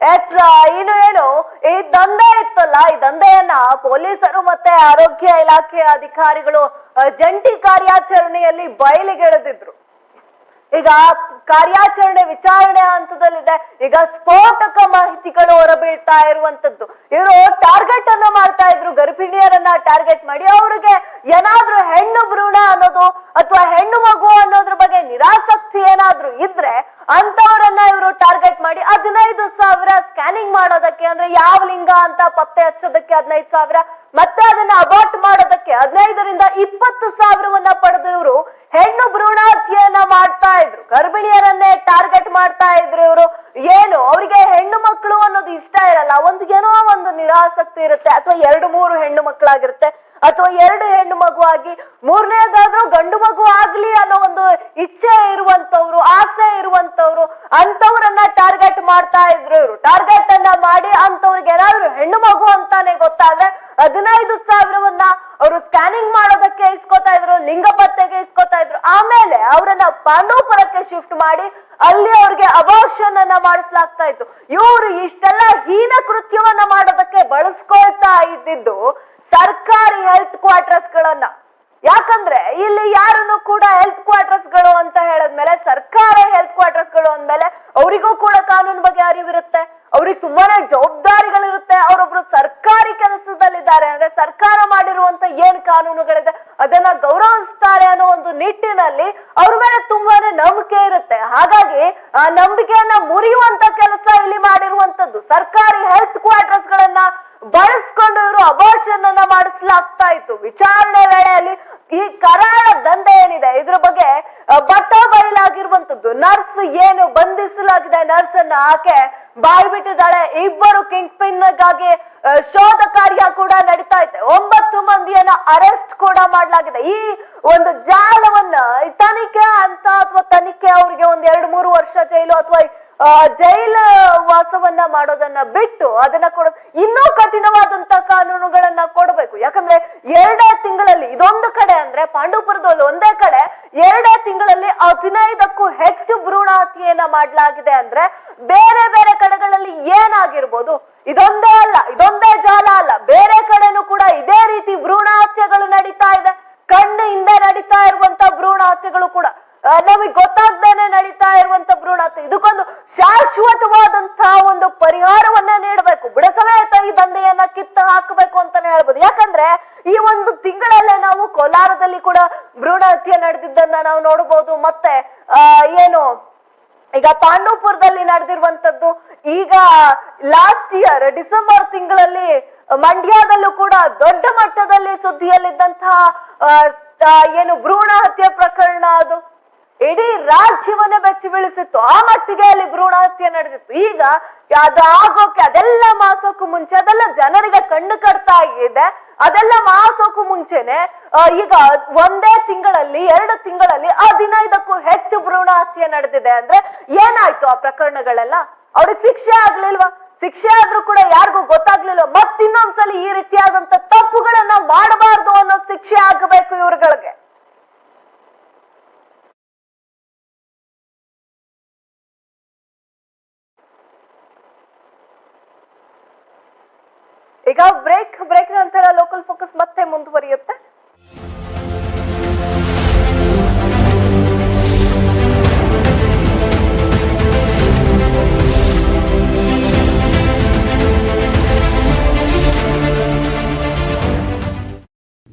ಏನು ಇನ್ನು ಏನು? ಈ ದಂಧೆ ಇತ್ತಲ್ಲ? ಈ ದಂಧೆಯನ್ನ ಪೊಲೀಸರು ಮತ್ತೆ ಆರೋಗ್ಯ ಇಲಾಖೆಯ ಅಧಿಕಾರಿಗಳು ಜಂಟಿ ಕಾರ್ಯಾಚರಣೆಯಲ್ಲಿ ಬಯಲಿಗೆಳೆದಿದ್ರು. ಈಗ ಕಾರ್ಯಾಚರಣೆ ವಿಚಾರಣೆ ಹಂತದಲ್ಲಿದೆ. ಈಗ ಸ್ಫೋಟಕ ಮಾಹಿತಿಗಳು ಹೊರಬೀಳ್ತಾ ಇರುವಂತದ್ದು. ಇವರು ಟಾರ್ಗೆಟ್ ಅನ್ನ ಮಾಡ್ತಾ ಇದ್ರು. ಗರ್ಭಿಣಿಯರನ್ನ ಟಾರ್ಗೆಟ್ ಮಾಡಿ. ಅವ್ರಿಗೆ ಏನಾದ್ರೂ ಹೆಣ್ಣು ಭ್ರೂಣ ಅನ್ನೋದು ಅಥವಾ ಹೆಣ್ಣು ಮಗು ಅನ್ನೋದ್ರ ಬಗ್ಗೆ ನಿರಾಸಕ್ತಿ ಏನಾದ್ರೂ ಇದ್ರೆ ಅಂತವರನ್ನ ಇವರು ಟಾರ್ಗೆಟ್ ಮಾಡಿ ಹದಿನೈದು ಸಾವಿರ ಸ್ಕ್ಯಾನಿಂಗ್ ಮಾಡೋದಕ್ಕೆ ಅಂದ್ರೆ ಯಾವ ಲಿಂಗ ಅಂತ ಪತ್ತೆ ಹಚ್ಚೋದಕ್ಕೆ ಹದಿನೈದು ಸಾವಿರ, ಮತ್ತೆ ಅದನ್ನ ಅಬಾರ್ಟ್ ಮಾಡೋದಕ್ಕೆ ಹದಿನೈದರಿಂದ ಇಪ್ಪತ್ತು ಸಾವಿರವನ್ನ ಪಡೆದು ಇವರು ಹೆಣ್ಣು ಭ್ರೂಣ ಹತ್ಯೆಯನ್ನ ಮಾಡ್ತಾ ಇದ್ರು. ಗರ್ಭಿಣಿಯರನ್ನೇ ಟಾರ್ಗೆಟ್ ಮಾಡ್ತಾ ಇದ್ರು ಇವರು. ಏನು? ಅವರಿಗೆ ಹೆಣ್ಣು ಮಕ್ಕಳು ಅನ್ನೋದು ಇಷ್ಟ ಇರಲ್ಲ. ಒಂದು ಏನೋ ಒಂದು ನಿರಾಸಕ್ತಿ ಇರುತ್ತೆ. ಅಥವಾ ಎರಡು ಮೂರು ಹೆಣ್ಣು ಮಕ್ಕಳಾಗಿರುತ್ತೆ. ಅಥವಾ ಎರಡು ಹೆಣ್ಣು ಮಗು ಆಗಿ ಮೂರನೇದಾದ್ರೂ ಗಂಡು ಮಗು ಆಗ್ಲಿ ಅನ್ನೋ ಒಂದು ಇಚ್ಛೆ ಇರುವಂತವ್ರು ಆಸೆ ಇರುವಂತವ್ರು ಅಂತವ್ರನ್ನ ಟಾರ್ಗೆಟ್ ಮಾಡ್ತಾ ಇದ್ರು ಇವರು. ಟಾರ್ಗೆಟ್ ಅನ್ನ ಮಾಡಿ ಅಂತವ್ರಿಗೆ ಏನಾದ್ರು ಹೆಣ್ಣು ಮಗು ಅಂತಾನೆ ಗೊತ್ತಾದ್ರೆ ಹದಿನೈದು ಸಾವಿರವನ್ನ ಅವರು ಸ್ಕ್ಯಾನಿಂಗ್ ಮಾಡೋದಕ್ಕೆ ಇಸ್ಕೋತಾ ಇದ್ರು, ಲಿಂಗ ಪತ್ತೆಗೆ ಇಸ್ಕೋತಾ ಇದ್ರು. ಆಮೇಲೆ ಅವರನ್ನ ಪಾಂಡವಪುರಕ್ಕೆ ಶಿಫ್ಟ್ ಮಾಡಿ ಅಲ್ಲಿ ಅವ್ರಿಗೆ ಅಬೋರ್ಷನ್ ಅನ್ನ ಮಾಡಿಸ್ಲಾಗ್ತಾ ಇತ್ತು. ಇವರು ಇಷ್ಟೆಲ್ಲ ಹೀನ ಕೃತ್ಯವನ್ನ ಮಾಡೋದಕ್ಕೆ ಬಳಸ್ಕೊಳ್ತಾ ಇದ್ದಿದ್ದು ಸರ್ಕಾರಿ ಹೆಲ್ತ್ ಕ್ವಾರ್ಟರ್ಸ್ ಗಳನ್ನ. ಯಾಕಂದ್ರೆ ಇಲ್ಲಿ ಯಾರನ್ನು ಕೂಡ ಹೆಲ್ತ್ ಕ್ವಾರ್ಟರ್ಸ್ಗಳು ಅಂತ ಹೇಳದ್ಮೇಲೆ ಸರ್ಕಾರ ಹೆಲ್ತ್ ಕ್ವಾರ್ಟರ್ಸ್ಗಳು ಅಂದ್ಮೇಲೆ ಅವರಿಗೂ ಕೂಡ ಕಾನೂನು ಬಗ್ಗೆ ಅರಿವಿರುತ್ತೆ. ಅವ್ರಿಗೆ ತುಂಬಾನೇ ಜವಾಬ್ದಾರಿಗಳಿರುತ್ತೆ, ಅವರೊಬ್ರು ಸರ್ಕಾರಿ ಕೆಲಸದಲ್ಲಿದ್ದಾರೆ ಅಂದ್ರೆ ಸರ್ಕಾರ ಮಾಡಿರುವಂತ ಏನ್ ಕಾನೂನುಗಳಿದೆ, ಅದನ್ನ ಗೌರವಿಸ್ತಾರೆ ಅನ್ನೋ ಒಂದು ನಿಟ್ಟಿನಲ್ಲಿ ಅವ್ರ ಮೇಲೆ ತುಂಬಾನೇ ನಂಬಿಕೆ ಇರುತ್ತೆ. ಹಾಗಾಗಿ, ಆ, ನಂಬಿಕೆಯನ್ನ ಮುರಿಯುವಂತ ಕೆಲಸ ಇಲ್ಲಿ ಮಾಡಿರುವಂತದ್ದು, ಸರ್ಕಾರಿ ಹೆಲ್ತ್ ಕ್ವಾರ್ಟರ್ಸ್ ಗಳನ್ನ ಬಳಸ್ಕೊಂಡು ಇವರು ಅಬಾರ್ಷನ್ ಅನ್ನ ಮಾಡಿಸ್ಲಾಗ್ತಾ ಇತ್ತು. ವಿಚಾರಣೆ ವೇಳೆಯಲ್ಲಿ ಈ ಕರಾಳ ದಂಧೆ ಏನಿದೆ? ಇದ್ರ ಬಗ್ಗೆ ಬಟ್ಟ ಬಯಲಾಗಿರುವಂತದ್ದು ನರ್ಸ್ ಏನು ಬಂಧಿಸಲಾಗಿದೆ ನರ್ಸ್ ಅನ್ನ ಆಕೆ ಬಾಯಿ ಬಿಟ್ಟಿದ್ದಾಳೆ. ಇಬ್ಬರು ಕಿಂಗ್ ಪಿನ್ಗಾಗಿ ಶೋಧ ಕಾರ್ಯ ಕೂಡ ನಡೀತಾ ಇದೆ. ಒಂಬತ್ತು ಮಂದಿಯನ್ನ ಅರೆಸ್ಟ್ ಕೂಡ ಮಾಡಲಾಗಿದೆ. ಈ ಒಂದು ಜಾಲವನ್ನ ತನಿಖೆ ಅಂತ, ಅಥವಾ ತನಿಖೆ ಅವರಿಗೆ ಒಂದ್ ಎರಡು ಮೂರು ವರ್ಷ ಜೈಲು ಅಥವಾ ಜೈಲ ವಾಸವನ್ನ ಮಾಡೋದನ್ನ ಬಿಟ್ಟು ಅದನ್ನ ಕೊಡೋದು ಇನ್ನೂ ಕಠಿಣವಾದಂತ ಕಾನೂನುಗಳನ್ನ ಕೊಡಬೇಕು. ಯಾಕಂದ್ರೆ ಎರಡೇ ತಿಂಗಳಲ್ಲಿ, ಇದೊಂದು ಕಡೆ ಅಂದ್ರೆ ಪಾಂಡವಪುರದಲ್ಲಿ ಒಂದೇ ಕಡೆ, ಎರಡೇ ತಿಂಗಳಲ್ಲಿ ಹದಿನೈದಕ್ಕೂ ಹೆಚ್ಚು ಭ್ರೂಣ ಹತ್ಯೆಯನ್ನ ಮಾಡಲಾಗಿದೆ ಅಂದ್ರೆ ಬೇರೆ ಬೇರೆ ಕಡೆಗಳಲ್ಲಿ ಏನಾಗಿರ್ಬೋದು, ಇದೊಂದೇ ಅಲ್ಲ, ಇದೊಂದೇ ಜಾಲ ಅಲ್ಲ, ಬೇರೆ ಕಡೆನೂ ಕೂಡ ಇದೇ ರೀತಿ ಭ್ರೂಣ ಹತ್ಯೆಗಳು ನಡೀತಾ ಇದೆ. ಕಣ್ಣು ಹಿಂದೆ ನಡೀತಾ ಇರುವಂತ ಭ್ರೂಣ ಹತ್ಯೆಗಳು ಕೂಡ. ನಮಗೆ ಗೊತ್ತಾಗ್ದೇನೆ ನಡೀತಾ ಇರುವಂತ ಭ್ರೂಣ ಇದಕ್ಕೊಂದು ಶಾಶ್ವತವಾದಂತಹ ಒಂದು ಪರಿಹಾರವನ್ನ ನೀಡಬೇಕು. ಬಿಡಸಮೇತ ಈ ದಂಧೆಯನ್ನ ಕಿತ್ತು ಹಾಕಬೇಕು ಅಂತಾನೆ ಹೇಳ್ಬೋದು. ಯಾಕಂದ್ರೆ ಈ ಒಂದು ತಿಂಗಳಲ್ಲೇ ನಾವು ಕೋಲಾರದಲ್ಲಿ ಕೂಡ ಭ್ರೂಣ ಹತ್ಯೆ ನಡೆದಿದ್ದನ್ನ ನಾವು ನೋಡಬಹುದು ಮತ್ತೆ ಏನು, ಈಗ ಪಾಂಡವಪುರದಲ್ಲಿ ನಡೆದಿರುವಂತದ್ದು ಈಗ ಲಾಸ್ಟ್ ಇಯರ್ ಡಿಸೆಂಬರ್ ತಿಂಗಳಲ್ಲಿ ಮಂಡ್ಯದಲ್ಲೂ ಕೂಡ ದೊಡ್ಡ ಮಟ್ಟದಲ್ಲಿ ಸುದ್ದಿಯಲ್ಲಿದ್ದಂತಹ ಏನು ಭ್ರೂಣ ಹತ್ಯೆ ಪ್ರಕರಣ ಅದು. ಇಡೀ ರಾಜ್ಯವನ್ನೇ ಬೆಚ್ಚಿ ಬೀಳಿಸಿತ್ತು. ಆ ಮಟ್ಟಿಗೆ ಅಲ್ಲಿ ಭ್ರೂಣ ಹತ್ಯೆ ನಡೆದಿತ್ತು. ಈಗ ಅದು ಆಗೋಕೆ ಅದೆಲ್ಲ ಮಾಸೋಕು ಮುಂಚೆ, ಅದೆಲ್ಲ ಜನರಿಗೆ ಕಣ್ಣು ಕಟ್ತಾ ಇದೆ. ಅದೆಲ್ಲ ಮಾಸೋಕು ಮುಂಚೆನೆ ಈಗ ಒಂದೇ ತಿಂಗಳಲ್ಲಿ, ಎರಡು ತಿಂಗಳಲ್ಲಿ ಹದಿನೈದಕ್ಕೂ ಹೆಚ್ಚು ಭ್ರೂಣ ಹತ್ಯೆ ನಡೆದಿದೆ ಅಂದ್ರೆ ಏನಾಯ್ತು ಆ ಪ್ರಕರಣಗಳೆಲ್ಲ? ಅವ್ರಿಗೆ ಶಿಕ್ಷೆ ಆಗ್ಲಿಲ್ವಾ? ಶಿಕ್ಷೆ ಆದ್ರೂ ಕೂಡ ಯಾರಿಗೂ ಗೊತ್ತಾಗ್ಲಿಲ್ಲ ಮತ್ತಿನ್ನೊಂದ್ಸಲಿ ಈ ರೀತಿಯಾದಂತ ತಪ್ಪುಗಳನ್ನ ಮಾಡಬಾರ್ದು ಅನ್ನೋ ಶಿಕ್ಷೆ ಆಗಬೇಕು ಇವ್ರುಗಳಿಗೆ. ಈಗ ಬ್ರೇಕ್ ಬ್ರೇಕ್ ನಂತರ ಲೋಕಲ್ ಫೋಕಸ್ ಮತ್ತೆ ಮುಂದುವರಿಯುತ್ತೆ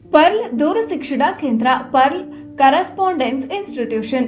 ಪರ್ಲ್ ದೂರ ಶಿಕ್ಷಣ ಕೇಂದ್ರ pearl correspondence institution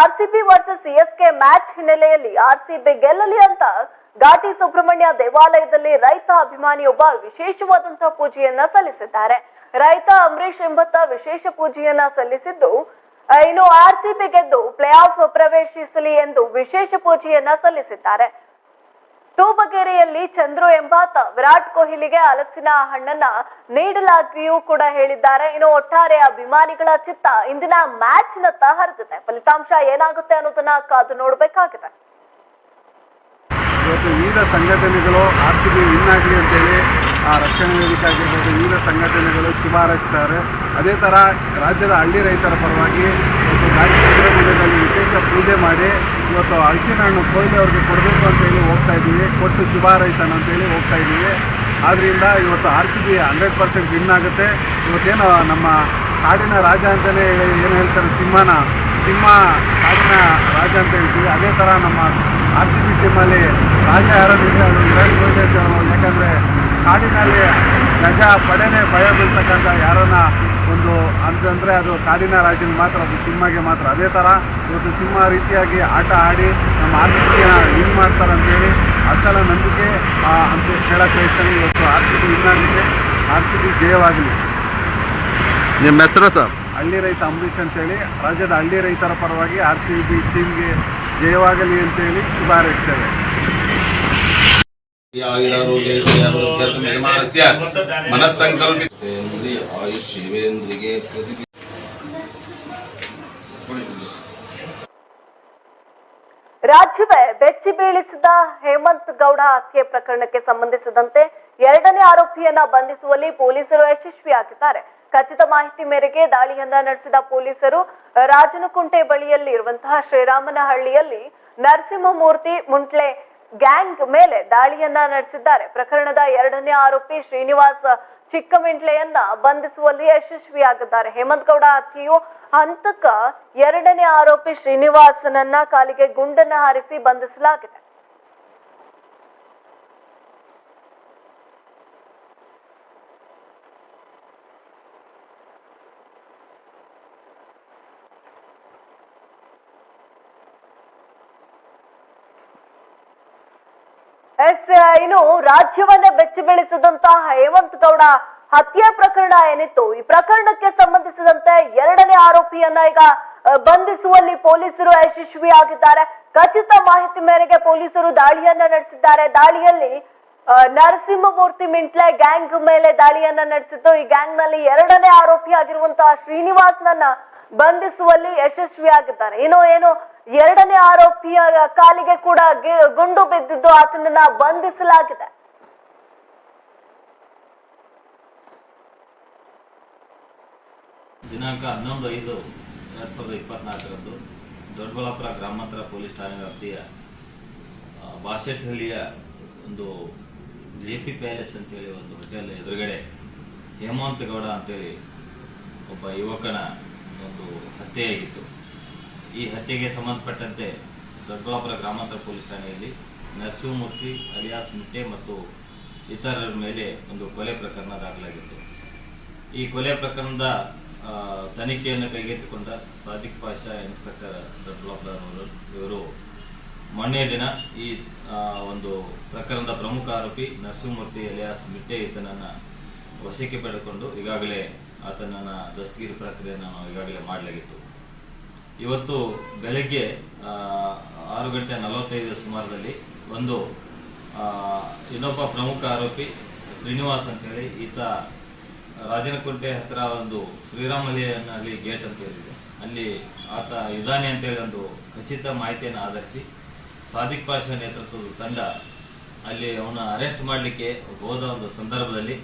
RCB versus CSK match ಹಿನ್ನೆಲೆಯಲ್ಲಿ ಆರ್ಸಿಬಿ ಗೆಲ್ಲಲಿ ಅಂತ ಘಾಟಿ ಸುಬ್ರಹ್ಮಣ್ಯ ದೇವಾಲಯದಲ್ಲಿ ರೈತ ಅಭಿಮಾನಿಯೊಬ್ಬ ವಿಶೇಷವಾದಂತಹ ಪೂಜೆಯನ್ನ ಸಲ್ಲಿಸಿದ್ದಾರೆ. ರೈತ ಅಂಬರೀಶ್ ಎಂಬತ್ತ ವಿಶೇಷ ಪೂಜೆಯನ್ನ ಸಲ್ಲಿಸಿದ್ದು, ಇನ್ನು ಆರ್ಸಿಬಿ ಗೆದ್ದು ಪ್ಲೇ ಆಫ್ ಪ್ರವೇಶಿಸಲಿ ಎಂದು ವಿಶೇಷ ಪೂಜೆಯನ್ನ ಸಲ್ಲಿಸಿದ್ದಾರೆ. ತೂಬಗೆರೆಯಲ್ಲಿ ಚಂದ್ರು ಎಂಬಾತ ವಿರಾಟ್ ಕೊಹ್ಲಿಗೆ ಹಲಸಿನ ಹಣ್ಣನ್ನ ನೀಡಲಾಗಿಯೂ ಕೂಡ ಹೇಳಿದ್ದಾರೆ. ಇನ್ನು ಒಟ್ಟಾರೆ ಅಭಿಮಾನಿಗಳ ಚಿತ್ತ ಇಂದಿನ ಮ್ಯಾಚ್ ನತ್ತ ಹರಿದಿದೆ. ಫಲಿತಾಂಶ ಏನಾಗುತ್ತೆ ಅನ್ನೋದನ್ನ ಕಾದು ನೋಡ್ಬೇಕಾಗಿದೆ. ಇವತ್ತು ವಿವಿಧ ಸಂಘಟನೆಗಳು ಆರ್ ಸಿ ಬಿ ವಿನ್ ಆಗಲಿ ಅಂತೇಳಿ, ಆ ರಕ್ಷಣಾ ವೇದಿಕೆ ವಿವಿಧ ಸಂಘಟನೆಗಳು ಶುಭ ಅದೇ ಥರ ರಾಜ್ಯದ ಹಳ್ಳಿ ರೈತರ ಪರವಾಗಿ ಸುಬ್ರಹ್ಮಣ್ಯದಲ್ಲಿ ವಿಶೇಷ ಪೂಜೆ ಮಾಡಿ ಇವತ್ತು ಹಲಸಿನ ಹಣ್ಣು ಕೊಯ್ದು ಅವ್ರಿಗೆ ಕೊಡಬೇಕು ಅಂತೇಳಿ ಹೋಗ್ತಾ ಇದ್ದೀವಿ. ಕೊಟ್ಟು ಶುಭ ಹಾರೈಸೋಣ ಅಂತೇಳಿ ಹೋಗ್ತಾ ಇದ್ದೀವಿ. ಆದ್ದರಿಂದ ಇವತ್ತು R C B hundred percent win ಆಗುತ್ತೆ. ಇವತ್ತೇನು ನಮ್ಮ ಕಾಡಿನ ರಾಜ ಅಂತಲೇ ಏನು ಹೇಳ್ತಾರೆ, ಸಿಂಹನ, ಸಿಂಹ ಕಾಡಿನ ರಾಜ ಅಂತ ಹೇಳ್ತೀವಿ. ಅದೇ ಥರ ನಮ್ಮ ಆರ್ ಸಿ ಬಿ ಟೀಮಲ್ಲಿ ರಾಜ ಯಾರಂದ್ರೆ ಅದು ವಿರಾಟ್ ಕೊಹ್ಲಿ ಅಂತ ಹೇಳ್ಬೋದು. ಯಾಕಂದರೆ ಕಾಡಿನಲ್ಲಿ ಗಜ ಪಡೆನೇ ಭಯ ಬೀಳ್ತಕ್ಕಂಥ ಯಾರನ್ನ ಒಂದು ಅಂತಂದರೆ ಅದು ಕಾಡಿನ ರಾಜನಿಗೆ ಮಾತ್ರ ಅದು ಸಿಂಹಗೆ ಮಾತ್ರ. ಅದೇ ಥರ ಇವತ್ತು ಸಿಂಹ ರೀತಿಯಾಗಿ ಆಟ ಆಡಿ ನಮ್ಮ ಆರ್ಥಿಕ ವಿನ್ ಮಾಡ್ತಾರೆ ಅಂತೇಳಿ ಅಸಲ ನಂಬಿಕೆ ಆ, ಅಂತ ಹೇಳಕ್ಕೆ ಬಯಸ್ತೀನಿ ಇವತ್ತು ಆರ್ ಸಿ ಬಿ ವಿನ್ ಆಗಿದೆ. ಆರ್ ಸಿ ಬಿ ಜಯವಾಗಲಿ. ನಿಮ್ಮ ಹೆಸರು ಸರ್? ಹಳ್ಳಿ ರೈತ ಅಂಬರೀಷ್ ಅಂತೇಳಿ ರಾಜ್ಯದ ಹಳ್ಳಿ ರೈತರ ಪರವಾಗಿ ಆರ್ ಸಿ ಬಿ ಟೀಮ್ಗೆ ಜಯವಾಗಲಿ ಅಂತೇಳಿ ಶುಭ ಹಾರೈಸ್ತೇವೆ. ಆಯುರಾರೋಗ್ಯಮಾನಸ್ಯ ಮನಸ್ಸಂಕಲ್ಪಿ ಇಂದ್ರಿಯ ಆಯುಷ್ ಶಿವೇಂದ್ರಿಗೆ ಪ್ರತಿ ರಾಜ್ಯವೇ ಬೆಚ್ಚಿ ಬೀಳಿಸಿದ ಹೇಮಂತ್ ಗೌಡ ಹತ್ಯೆ ಪ್ರಕರಣಕ್ಕೆ ಸಂಬಂಧಿಸಿದಂತೆ ಎರಡನೇ ಆರೋಪಿಯನ್ನ ಬಂಧಿಸುವಲ್ಲಿ ಪೊಲೀಸರು ಯಶಸ್ವಿಯಾಗಿದ್ದಾರೆ. ಖಚಿತ ಮಾಹಿತಿ ಮೇರೆಗೆ ದಾಳಿಯನ್ನ ನಡೆಸಿದ ಪೊಲೀಸರು ರಾಜನಕುಂಟೆ ಬಳಿಯಲ್ಲಿ ಇರುವಂತಹ ಶ್ರೀರಾಮನಹಳ್ಳಿಯಲ್ಲಿ ನರಸಿಂಹಮೂರ್ತಿ ಮುಂಟ್ಲೆ ಗ್ಯಾಂಗ್ ಮೇಲೆ ದಾಳಿಯನ್ನ ನಡೆಸಿದ್ದಾರೆ. ಪ್ರಕರಣದ ಎರಡನೇ ಆರೋಪಿ ಶ್ರೀನಿವಾಸ್ ಚಿಕ್ಕಮಿಂಟ್ಲೆಯನ್ನ ಬಂಧಿಸುವಲ್ಲಿ ಯಶಸ್ವಿಯಾಗಿದ್ದಾರೆ. ಹೇಮಂತ್ ಗೌಡ ಹತ್ಯೆಯು ಹಂತಕ ಎರಡನೇ ಆರೋಪಿ ಶ್ರೀನಿವಾಸನನ್ನ ಕಾಲಿಗೆ ಗುಂಡನ್ನ ಹಾರಿಸಿ ಬಂಧಿಸಲಾಗಿದೆ ಎಸ್ ಇನ್ನು ರಾಜ್ಯವನ್ನೇ ಬೆಚ್ಚಿ ಬೆಳೆಸಿದಂತಹ ಹೇಮಂತ್ ಗೌಡ ಹತ್ಯೆ ಪ್ರಕರಣ ಏನಿತ್ತು? ಈ ಪ್ರಕರಣಕ್ಕೆ ಸಂಬಂಧಿಸಿದಂತೆ ಎರಡನೇ ಆರೋಪಿಯನ್ನ ಈಗ ಬಂಧಿಸುವಲ್ಲಿ ಪೊಲೀಸರು ಯಶಸ್ವಿಯಾಗಿದ್ದಾರೆ. ಖಚಿತ ಮಾಹಿತಿ ಮೇರೆಗೆ ಪೊಲೀಸರು ದಾಳಿಯನ್ನ ನಡೆಸಿದ್ದಾರೆ. ದಾಳಿಯಲ್ಲಿ ನರಸಿಂಹಮೂರ್ತಿ ಮಿಂಟ್ಲೆ ಗ್ಯಾಂಗ್ ಮೇಲೆ ದಾಳಿಯನ್ನ ನಡೆಸಿದ್ದು. ಈ ಗ್ಯಾಂಗ್ನಲ್ಲಿ ಎರಡನೇ ಆರೋಪಿ ಆಗಿರುವಂತಹ ಶ್ರೀನಿವಾಸ್ನನ್ನ ಬಂಧಿಸುವಲ್ಲಿ ಯಶಸ್ವಿಯಾಗಿದ್ದಾರೆ. ಇನ್ನು ಏನು ಎರಡನೇ ಆರೋಪಿಯ ಕಾಲಿಗೆ ಕೂಡ ಗುಂಡು ಬಿದ್ದಿದ್ದು ಆತನನ್ನ ಬಂಧಿಸಲಾಗಿದೆ. ದಿನಾಂಕ ಹನ್ನೊಂದು ಐದು ಎರಡ್ ಸಾವಿರದ ಇಪ್ಪತ್ನಾಲ್ಕರಂದು ದೊಡ್ಡಬಳ್ಳಾಪುರ ಗ್ರಾಮಾಂತರ ಪೊಲೀಸ್ ಠಾಣೆ ವ್ಯಾಪ್ತಿಯ ಬಾಸೆಟ್ಹಳ್ಳಿಯ ಒಂದು ಜೆ ಪಿ ಪ್ಯಾಲೇಸ್ ಅಂತೇಳಿ ಒಂದು ಹೋಟೆಲ್ ಎದುರುಗಡೆ ಹೇಮಂತ್ ಗೌಡ ಅಂತೇಳಿ ಒಬ್ಬ ಯುವಕನ ಒಂದು ಹತ್ಯೆಯಾಗಿತ್ತು. ಈ ಹತ್ಯೆಗೆ ಸಂಬಂಧಪಟ್ಟಂತೆ ದೊಡ್ಡಬಳ್ಳಾಪುರ ಗ್ರಾಮಾಂತರ ಪೊಲೀಸ್ ಠಾಣೆಯಲ್ಲಿ ನರಸಿಂಹಮೂರ್ತಿ ಅಲಿಯಾಸ್ ಮಿಟ್ಟೆ ಮತ್ತು ಇತರರ ಮೇಲೆ ಒಂದು ಕೊಲೆ ಪ್ರಕರಣ ದಾಖಲಾಗಿತ್ತು. ಈ ಕೊಲೆ ಪ್ರಕರಣದ ತನಿಖೆಯನ್ನು ಕೈಗೆತ್ತಿಕೊಂಡ ಸಾದಿಕ್ ಪಾಷಾ, ಇನ್ಸ್ಪೆಕ್ಟರ್ ದೊಡ್ಡಬಳ್ಳಾಪುರ ಇವರು ಮೊನ್ನೆ ದಿನ ಈ ಒಂದು ಪ್ರಕರಣದ ಪ್ರಮುಖ ಆರೋಪಿ ನರಸಿಂಹಮೂರ್ತಿ ಅಲಿಯಾಸ್ ಮಿಟ್ಟೆ ಈತನನ್ನು ವಶಕ್ಕೆ ಪಡೆದುಕೊಂಡು ಈಗಾಗಲೇ ಆತನನ್ನು ದಸ್ತಗಿರಿ ಪ್ರಕ್ರಿಯೆಯನ್ನು ನಾವು ಈಗಾಗಲೇ ಮಾಡಲಾಗಿತ್ತು. ಇವತ್ತು ಬೆಳಗ್ಗೆ ಆರು ಗಂಟೆ ನಲವತ್ತೈದು ಸುಮಾರದಲ್ಲಿ ಒಂದು ಇನ್ನೊಬ್ಬ ಪ್ರಮುಖ ಆರೋಪಿ ಶ್ರೀನಿವಾಸ್ ಅಂತೇಳಿ, ಈತ ರಾಜನಕೋಟೆ ಹತ್ರ ಒಂದು ಅಲ್ಲಿ ಗೇಟ್ ಅಂತ ಹೇಳಿದೆ ಅಲ್ಲಿ ಆತ ಯುಧಾನಿ ಅಂತೇಳಿ ಒಂದು ಖಚಿತ ಮಾಹಿತಿಯನ್ನು ಆಧರಿಸಿ ಸಾದಿಕ್ ಪಾಷಾ ನೇತೃತ್ವದ ತಂಡ ಅಲ್ಲಿ ಅವನ ಅರೆಸ್ಟ್ ಮಾಡಲಿಕ್ಕೆ ಹೋದ ಒಂದು ಸಂದರ್ಭದಲ್ಲಿ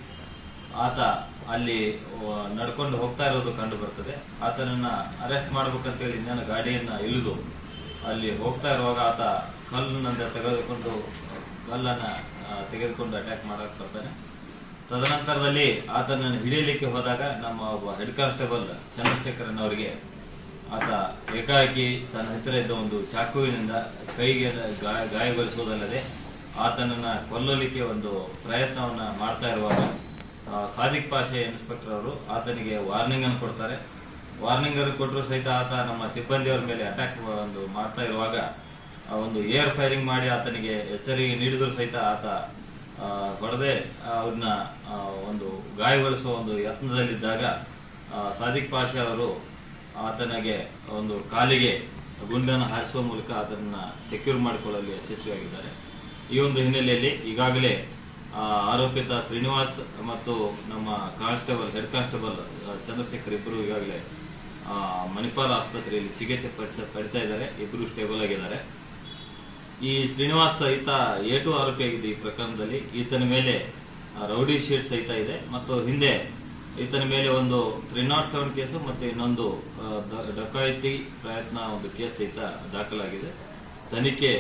ಆತ ಅಲ್ಲಿ ನಡ್ಕೊಂಡು ಹೋಗ್ತಾ ಇರೋದು ಕಂಡು ಬರ್ತದೆ. ಆತನನ್ನ ಅರೆಸ್ಟ್ ಮಾಡ್ಬೇಕಂತೇಳಿ ಇನ್ನೇನು ಗಾಡಿಯನ್ನ ಇಳಿದು ಅಲ್ಲಿ ಹೋಗ್ತಾ ಇರುವಾಗ ಆತ ಕಲ್ಲನ್ನ ತೆಗೆದುಕೊಂಡು ಕಲ್ಲನ್ನ ತೆಗೆದುಕೊಂಡು ಅಟ್ಯಾಕ್ ಮಾಡಕ್ ಬರ್ತಾನೆ. ತದನಂತರದಲ್ಲಿ ಆತನನ್ನು ಹಿಡಿಯಲಿಕ್ಕೆ ಹೋದಾಗ ನಮ್ಮ ಒಬ್ಬ ಹೆಡ್ ಕಾನ್ಸ್ಟೇಬಲ್ ಚಂದ್ರಶೇಖರನ್ ಅವರಿಗೆ ಆತ ಏಕಾಏಕಿ ತನ್ನ ಹತ್ತಿರ ಇದ್ದ ಒಂದು ಚಾಕುವಿನಿಂದ ಕೈಗೆ ಗಾಯ ಗಾಯಗೊಳಿಸುವುದಲ್ಲದೆ ಆತನನ್ನ ಕೊಲ್ಲಲಿಕ್ಕೆ ಒಂದು ಪ್ರಯತ್ನವನ್ನ ಮಾಡ್ತಾ ಇರುವಾಗ ಸಾದಿಕ್ ಪಾಷೆ ಇನ್ಸ್ಪೆಕ್ಟರ್ ಅವರು ಆತನಿಗೆ ವಾರ್ನಿಂಗ್ ಅನ್ನು ಕೊಡ್ತಾರೆ. ವಾರ್ನಿಂಗ್ ಅನ್ನು ಕೊಟ್ಟರು ಸಹಿತ ಆತ ನಮ್ಮ ಸಿಬ್ಬಂದಿಯವರ ಮೇಲೆ ಅಟ್ಯಾಕ್ ಒಂದು ಮಾಡ್ತಾ ಇರುವಾಗ ಒಂದು ಏರ್ ಫೈರಿಂಗ್ ಮಾಡಿ ಆತನಿಗೆ ಎಚ್ಚರಿಕೆ ನೀಡಿದ್ರು ಸಹಿತ ಆತ ಹೊಡೆದೆ ಅವ್ರನ್ನ ಒಂದು ಗಾಯಗೊಳಿಸುವ ಒಂದು ಯತ್ನದಲ್ಲಿದ್ದಾಗ ಸಾದಿಕ್ ಪಾಷೆ ಅವರು ಆತನಿಗೆ ಒಂದು ಕಾಲಿಗೆ ಗುಂಡನ್ನು ಹಾರಿಸುವ ಮೂಲಕ ಅದನ್ನು ಸೆಕ್ಯೂರ್ ಮಾಡಿಕೊಳ್ಳಲು ಯಶಸ್ವಿಯಾಗಿದ್ದಾರೆ. ಈ ಒಂದು ಹಿನ್ನೆಲೆಯಲ್ಲಿ ಈಗಾಗಲೇ ಆರೋಪಿತ ಶ್ರೀನಿವಾಸ್ ಮತ್ತು ನಮ್ಮ ಕಾನ್ಸ್ಟೇಬಲ್, ಹೆಡ್ ಕಾನ್ಸ್ಟೇಬಲ್ ಚಂದ್ರಶೇಖರ್ ಇಬ್ಬರು ಈಗಾಗಲೇ ಮಣಿಪಾಲ್ ಆಸ್ಪತ್ರೆಯಲ್ಲಿ ಚಿಕಿತ್ಸೆ ಪಡಿಸ, ಪಡಿತಾ ಇದ್ದಾರೆ. ಇಬ್ಬರು ಸ್ಟೇಬಲ್ ಆಗಿದ್ದಾರೆ. ಈ ಶ್ರೀನಿವಾಸ್ ಸಹಿತ ಏಟು ಆಗಿದೆ ಈ ಪ್ರಕರಣದಲ್ಲಿ. ಈತನ ಮೇಲೆ ರೌಡಿ ಶೀಟ್ ಸಹಿತ ಇದೆ. ಮತ್ತು ಹಿಂದೆ ಈತನ ಮೇಲೆ ಒಂದು ತ್ರೀ ನಾಟ್ ಸೆವೆನ್ ಕೇಸು ಮತ್ತು ಇನ್ನೊಂದು ಡಕಾಯಿತಿ ಪ್ರಯತ್ನ ಒಂದು ಕೇಸ್ ಸಹಿತ ದಾಖಲಾಗಿದೆ. ತನಿಖೆ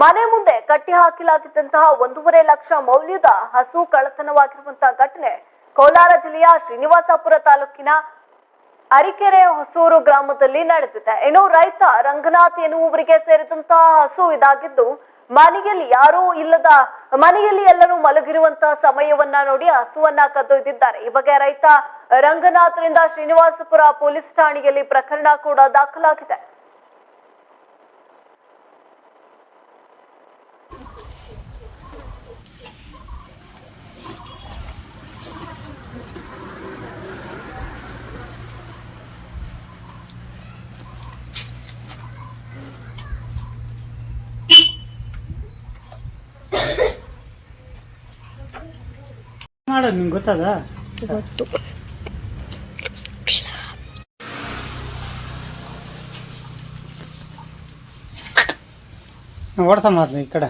ಮನೆ ಮುಂದೆ ಕಟ್ಟಿ ಹಾಕಲಾಗಿದ್ದಂತಹ ಒಂದೂವರೆ ಲಕ್ಷ ಮೌಲ್ಯದ ಹಸು ಕಳ್ಳತನವಾಗಿರುವಂತಹ ಘಟನೆ ಕೋಲಾರ ಜಿಲ್ಲೆಯ ಶ್ರೀನಿವಾಸಪುರ ತಾಲೂಕಿನ ಅರಿಕೆರೆ ಹೊಸೂರು ಗ್ರಾಮದಲ್ಲಿ ನಡೆದಿದೆ. ಇನ್ನು ರೈತ ರಂಗನಾಥ್ ಎನ್ನುವರಿಗೆ ಸೇರಿದಂತಹ ಹಸು ಇದಾಗಿದ್ದು, ಮನೆಯಲ್ಲಿ ಯಾರೂ ಇಲ್ಲದ, ಮನೆಯಲ್ಲಿ ಎಲ್ಲರೂ ಮಲಗಿರುವಂತಹ ಸಮಯವನ್ನ ನೋಡಿ ಹಸುವನ್ನ ಕದ್ದೊಯ್ದಿದ್ದಾರೆ. ಈ ಬಗ್ಗೆ ರೈತ ರಂಗನಾಥ್ರಿಂದ ಶ್ರೀನಿವಾಸಪುರ ಪೊಲೀಸ್ ಠಾಣೆಯಲ್ಲಿ ಪ್ರಕರಣ ಕೂಡ ದಾಖಲಾಗಿದೆ. ಮಾಡೋದು ನಿಂಗೆ ಗೊತ್ತದ? ಓಡ್ಸಮ್ಮ ಅದನ್ನ ಈ ಕಡೆ.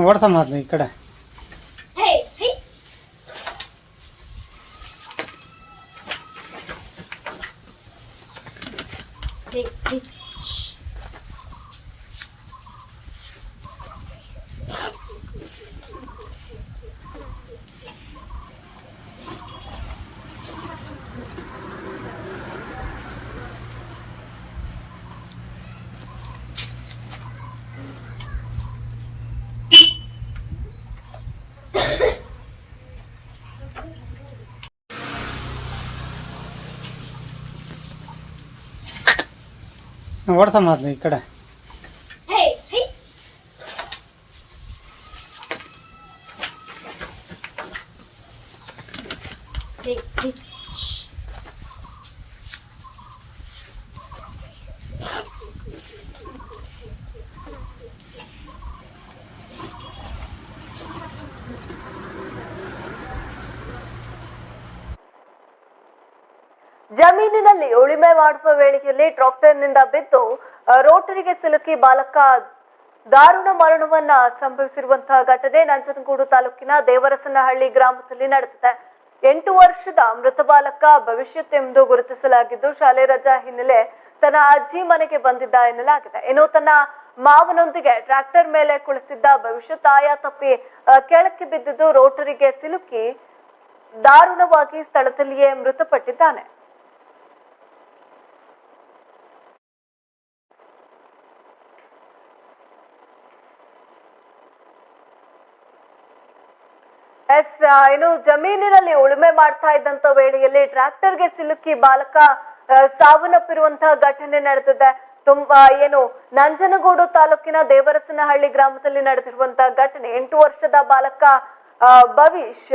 ಓಡ್ಸಮ್ಮ ಅದನ್ನ ಈ ಕಡೆ ಓಡ್ಸಮ್ಮ ಅದನ್ನ ಈ ಕಡೆ ಜಮೀನಿನಲ್ಲಿ ಉಳಿಮೆ ಮಾಡುವ ವೇಳೆಯಲ್ಲಿ ಟ್ರಾಕ್ಟರ್ನಿಂದ ಬಿದ್ದು ರೋಟರಿಗೆ ಸಿಲುಕಿ ಬಾಲಕ ದಾರುಣ ಮರಣವನ್ನ ಸಂಭವಿಸಿರುವಂತಹ ಘಟನೆ ನಂಜನಗೂಡು ತಾಲೂಕಿನ ದೇವರಸನಹಳ್ಳಿ ಗ್ರಾಮದಲ್ಲಿ ನಡೆದಿದೆ. ಎಂಟು ವರ್ಷದ ಮೃತ ಬಾಲಕ ಭವಿಷ್ಯತ್ ಎಂದು ಗುರುತಿಸಲಾಗಿದ್ದು, ಶಾಲೆ ರಜಾ ಹಿನ್ನೆಲೆ ತನ್ನ ಅಜ್ಜಿ ಮನೆಗೆ ಬಂದಿದ್ದ ಎನ್ನಲಾಗಿದೆ. ಇನ್ನು ತನ್ನ ಮಾವನೊಂದಿಗೆ ಟ್ರ್ಯಾಕ್ಟರ್ ಮೇಲೆ ಕುಳಿತಿದ್ದ ಭವಿಷ್ಯ ತಾಯ ತಪ್ಪಿ ಕೆಳಕ್ಕೆ ಬಿದ್ದಿದ್ದು ರೋಟರಿಗೆ ಸಿಲುಕಿ ದಾರುಣವಾಗಿ ಸ್ಥಳದಲ್ಲಿಯೇ ಮೃತಪಟ್ಟಿದ್ದಾನೆ. ಎಸ್ ಏನು ಜಮೀನಿನಲ್ಲಿ ಉಳುಮೆ ಮಾಡ್ತಾ ಇದ್ದಂತ ವೇಳೆಯಲ್ಲಿ ಟ್ರ್ಯಾಕ್ಟರ್ಗೆ ಸಿಲುಕಿ ಬಾಲಕ ಸಾವನ್ನಪ್ಪಿರುವಂತಹ ಘಟನೆ ನಡೆದಿದೆ. ತುಂಬಾ ಏನು ನಂಜನಗೂಡು ತಾಲೂಕಿನ ದೇವರಸನಹಳ್ಳಿ ಗ್ರಾಮದಲ್ಲಿ ನಡೆದಿರುವಂತಹ ಘಟನೆ. ಎಂಟು ವರ್ಷದ ಬಾಲಕ ಭವಿಷ್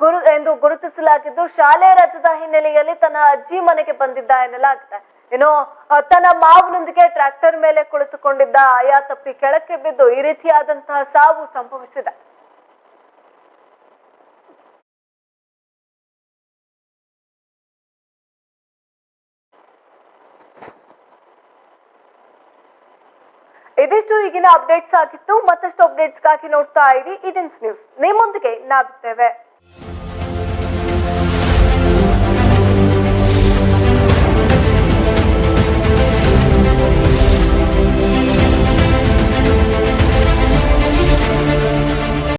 ಗುರು, ಎಂದು ಗುರುತಿಸಲಾಗಿದ್ದು ಶಾಲೆ ರಜದ ಹಿನ್ನೆಲೆಯಲ್ಲಿ ತನ್ನ ಅಜ್ಜಿ ಮನೆಗೆ ಬಂದಿದ್ದ ಎನ್ನಲಾಗಿದೆ. ಏನೋ ತನ್ನ ಮಾವನೊಂದಿಗೆ ಟ್ರ್ಯಾಕ್ಟರ್ ಮೇಲೆ ಕುಳಿತುಕೊಂಡಿದ್ದ ಆಯಾ ತಪ್ಪಿ ಕೆಳಕ್ಕೆ ಬಿದ್ದು ಈ ರೀತಿಯಾದಂತಹ ಸಾವು ಸಂಭವಿಸಿದೆ. ಇದಿಷ್ಟು ಈಗಿನ ಅಪ್ಡೇಟ್ಸ್ ಆಗಿತ್ತು. ಮತ್ತಷ್ಟು ಅಪ್ಡೇಟ್ಸ್ಗಾಗಿ ನೋಡ್ತಾ ಇರಿ. Edens news. ನಿಮ್ಮೊಂದಿಗೆ ನಾವಿದ್ದೇವೆ.